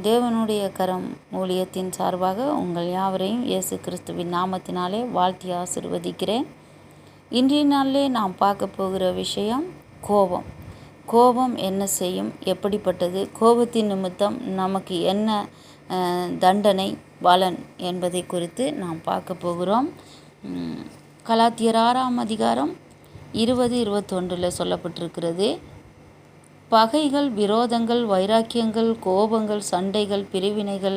தேவனுடைய கரம் ஊழியத்தின் சார்பாக உங்கள் யாவரையும் இயேசு கிறிஸ்துவின் நாமத்தினாலே வாழ்த்தி ஆசிர்வதிக்கிறேன். இன்றைய நாளிலே நாம் பார்க்க போகிற விஷயம் கோபம். கோபம் என்ன செய்யும்? எப்படிப்பட்டது? கோபத்தின் நிமித்தம் நமக்கு என்ன தண்டனை பலன் என்பதை குறித்து நாம் பார்க்க போகிறோம். கலாத்தியர் ஆறாம் அதிகாரம் இருபது இருபத்தொன்றில் சொல்லப்பட்டிருக்கிறது. பகைகள் விரோதங்கள் வைராக்கியங்கள் கோபங்கள் சண்டைகள் பிரிவினைகள்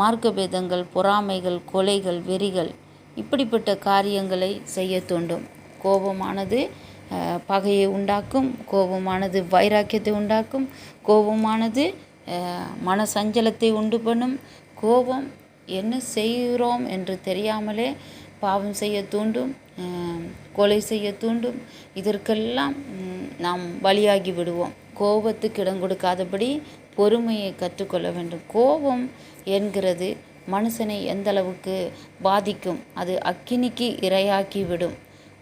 மார்க்கபேதங்கள் பொறாமைகள் கொலைகள் வெறிகள் இப்படிப்பட்ட காரியங்களை செய்ய தூண்டும். கோபமானது பகையை உண்டாக்கும் கோபமானது வைராக்கியத்தை உண்டாக்கும் கோபமானது மன சஞ்சலத்தை உண்டு பண்ணும். கோபம் என்ன செய்கிறோம் என்று தெரியாமலே பாவம் செய்ய தூண்டும் கொலை செய்ய தூண்டும். இதற்கெல்லாம் நாம் பலியாகி விடுவோம். கோபத்துக்கு இடம் கொடுக்காதபடி பொறுமையை கற்றுக்கொள்ள வேண்டும். கோபம் என்கிறது மனுஷனை எந்த அளவுக்கு பாதிக்கும்? அது அக்கினிக்கு இரையாக்கி விடும்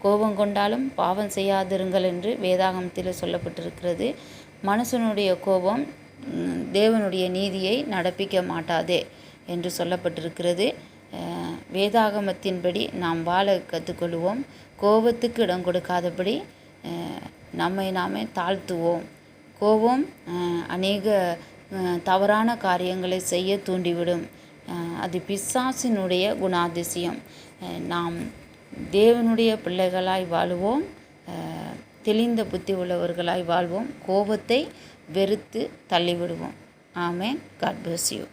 கோபம் கொண்டாலும் பாவம் செய்யாதிருங்கள் என்று வேதாகமத்தில் சொல்லப்பட்டிருக்கிறது. மனுஷனுடைய கோபம் தேவனுடைய நீதியை நடப்பிக்க மாட்டாதே என்று சொல்லப்பட்டிருக்கிறது. வேதாகமத்தின்படி நாம் வாழ கற்றுக்கொள்வோம். கோபத்துக்கு இடம் கொடுக்காதபடி நம்மை நாமே தாழ்த்துவோம். கோபம் அநேக தவறான காரியங்களை செய்ய தூண்டிவிடும். அது பிசாசினுடைய குணாதிசயம். நாம் தேவனுடைய பிள்ளைகளாய் வாழுவோம் தெளிந்த புத்தி உள்ளவர்களாய் வாழ்வோம் கோபத்தை வெறுத்து தள்ளிவிடுவோம். ஆமே காட் பிளஸ் யூ